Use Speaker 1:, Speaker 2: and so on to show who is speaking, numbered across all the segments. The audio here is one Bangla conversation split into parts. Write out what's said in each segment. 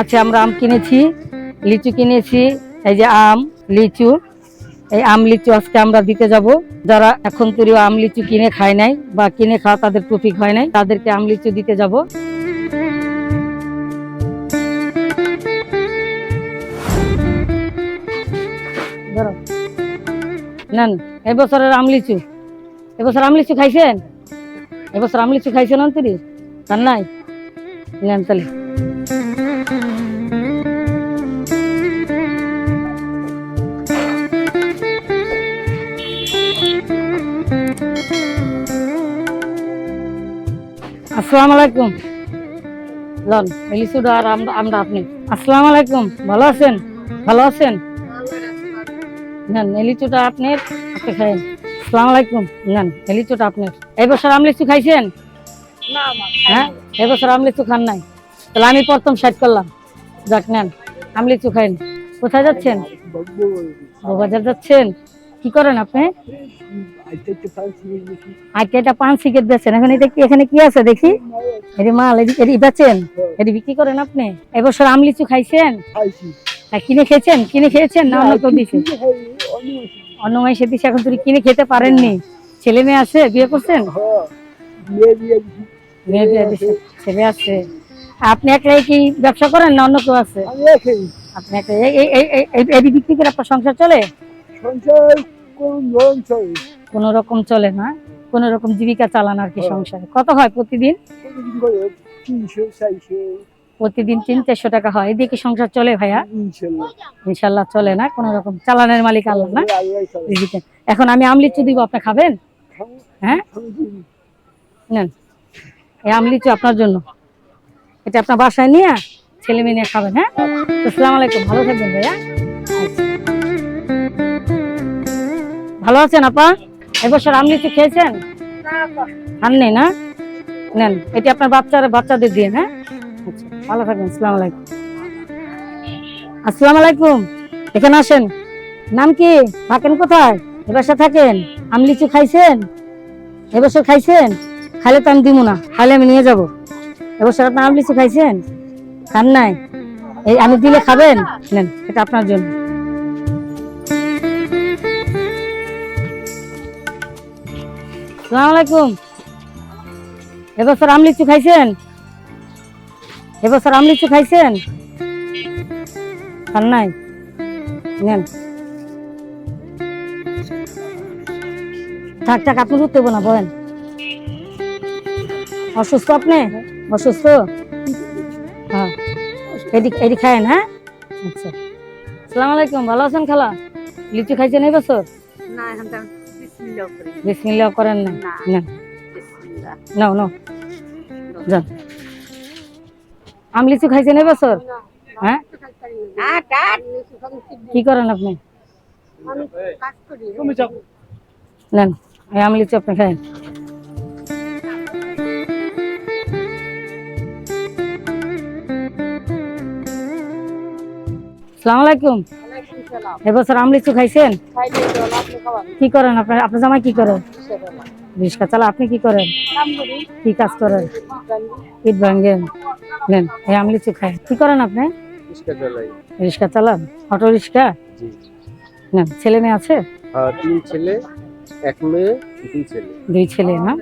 Speaker 1: আচ্ছা আমরা আম কিনেছি, লিচু কিনেছি, এই যে আম, লিচু, এই আম লিচু আজকে আমরা দিতে যাব। যারা এখন তৈরি আম লিচু কিনে খায় নাই বা কিনে খাওয়া তাদের টপিক হয় নাই, তাদেরকে আম লিচু দিতে যাব। নেন এবছরের আম লিচু। এবছর আম লিচু খাইছেন? এবছর আম লিচু খাইছেন অন্তরি? তার নাই? নেন তাহলে। আসসালামু আলাইকুম। লন লিচুটা আর আমরা আমরা আপনি? আসসালামু আলাইকুম ভালো আছেন? ভালো আছেন? নেন এই লিচুটা আপনার? আপনি খাইন আসসালামু আলাইকুম। নেন এই লিচুটা আপনার? এই বছর আম লিচু খাইছেন হ্যাঁ? এই বছর আম লিচু খান নাই? তাহলে আমি প্রথম সাইড করলাম। যাক নেন আম লিচু খাইন। কোথায় যাচ্ছেন? বাজার যাচ্ছেন? কি করেন আপনি? আজকে এটা পান সিগারেট বেচেন। এখন এটা কি এখানে কি আছে দেখি? এটি মাল এটি বেচেন। এটি বিক্রি করেন আপনি? এবছর আম লিচু খাইছেন? হ্যাঁ, কিনে খেয়েছেন? কিনে খেয়েছেন না অন্য কেউ দিছে? অন্য দিছে। এখন তুমি কিনে খেতে পারেননি। ছেলে মেয়ে আছে? বিয়ে করছেন? মেয়ে বিয়ে দিছে। ছেলে আছে। আপনি একলাই কি ব্যবসা করেন না অন্য কেউ আছে? আপনি একটা এই এই এই- এই- এই বিক্রি করে আপনার সংসার চলে? কোন রকম চলে না কোনো রকম জীবিকা চালান আর কি। সংসারে। কত হয় প্রতিদিন? প্রতিদিন তিন চারশো টাকা হয়। এদিকে সংসার চলে ভাইয়া?
Speaker 2: ইনশাল্লাহ।
Speaker 1: ইনশাল্লাহ চলে না কোন রকম চালানের মালিক আল্লাহ না? এখন আমি আমলিচু দিব আপনি খাবেন? হ্যাঁ? নেন। এই আমলিচু আপনার জন্য। এটা আপনার বাসায় নিয়ে ছেলে মেয়ে নিয়ে খাবেন হ্যাঁ? আসসালামু আলাইকুম। ভালো থাকবেন ভাইয়া। আচ্ছা। ভালো আছেন আপা? এবছর আমলিচু খেয়েছেন? খাননি না? নেন, এটি আপনার বাচ্চার বাচ্চাদের দিয়ে হ্যাঁ? আচ্ছা ভালো থাকবেন, আসসালামু আলাইকুম। আসসালামু আলাইকুম, এখানে আসেন। নাম কি? থাকেন কোথায়? এবছর থাকেন? আম লিচু খাইছেন? এবছর খাইছেন? খাইলে তো আমি দিব না, খাইলে আমি নিয়ে যাব। এবছর আপনার আম লিচু খাইছেন? খান নাই? এই আমি দিলে খাবেন? নেন, এটা আপনার জন্য। সালাম এবছর আম লিচু খাইছেন? এবছর আম লিচু খাইছেন? খান নাই? নেন। থাক থাক, আপনি উঠতে না বলেন অসুস্থ আপনি? অসুস্থ? হ্যাঁ। এদিক এদিক খায়েন হ্যাঁ? আচ্ছা। সালাম ভালো আছেন খালা? লিচু খাইছেন এই বছর?
Speaker 3: না বিসমিল্লাহ
Speaker 1: করেন না?
Speaker 3: না।
Speaker 1: নাও নাও। যান আম লিচু খাইছেন এই বছর? হ্যাঁ? কি করেন আপনি?
Speaker 3: আমি
Speaker 1: নেন এই আম লিচু আপনি খায়েন সালাম আলাইকুম। এবছর আম লিচু খাইছেন কি করেন আপনার? আপনার জামাই কি করেন রিক্সা চালা আপনি কি করেন? কি কাজ করেন? ভাঙ্গেন। নেন এই খায় কি করেন আপনি?
Speaker 2: রিক্সা
Speaker 1: চালান? Auto rickshaw? নেন ছেলে মেয়ে আছে?
Speaker 2: তিন ছেলে এক মেয়ে দুই ছেলে।
Speaker 1: দুই ছেলে না?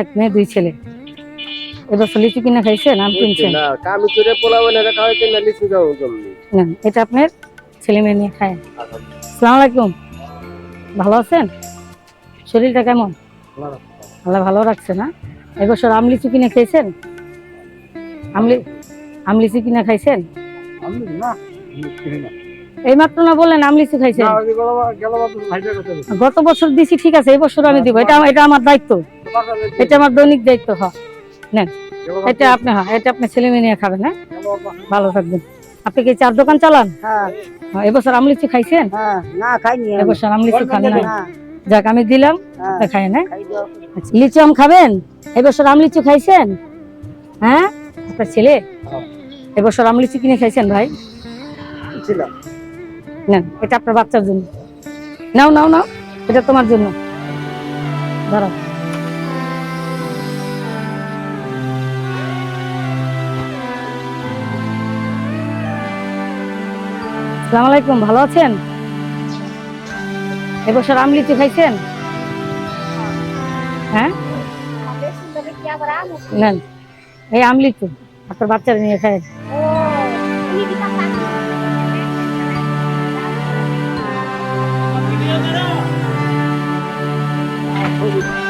Speaker 1: এক মেয়ে দুই ছেলে। এবছর লিচু কিনে খাইছেন? আম কিনছেন?
Speaker 2: না কামি করে পোলাবেন এটা খাওয়াইতে না লিচু জমনি
Speaker 1: এটা আপনার? ছেলে মেয়ে নিয়ে খায়। সালাম আলাইকুম। ভালো আছেন? শরীরটা কেমন? আল্লাহ ভালো রাখছে না? এবছর আম লিচু কিনে খেয়েছেন? আমলি আম লিচু কিনে খাইছেন এই মাত্র না। বললেন আম লিচু খাইছেন? গত বছর দিছি ঠিক আছে এই বছর আমি দিব। এটা এটা আমার দায়িত্ব। এটা আমার দৈনিক দায়িত্ব হয় নেন। এটা আপনি হ্যাঁ এটা আপনি ছেলে মেয়ে নিয়ে খাবেন হ্যাঁ? ভালো থাকবেন। আপনি কি চার দোকান চালান?
Speaker 3: হ্যাঁ।
Speaker 1: হ্যাঁ, এবছর আম লিচু খাইছেন?
Speaker 3: হ্যাঁ না খাইনি
Speaker 1: এবছর আম লিচু খান
Speaker 3: না
Speaker 1: যাক আমি দিলাম খাই না আচ্ছা, লিচু আম খাবেন? এবছর আম লিচু খাইছেন? হ্যাঁ? আপনার ছেলে? এবছর আম লিচু কিনে খাইছেন ভাই? নেন এটা আপনার বাচ্চার জন্য। নাও নাও নাও এটা তোমার জন্য। ধরো। সালাম আলাইকুম, ভালো আছেন? এবছর আম লিচু খাইছেন? হ্যাঁ? এই আম লিচু, আপনার বাচ্চারা নিয়ে খায়।
Speaker 3: Thank you.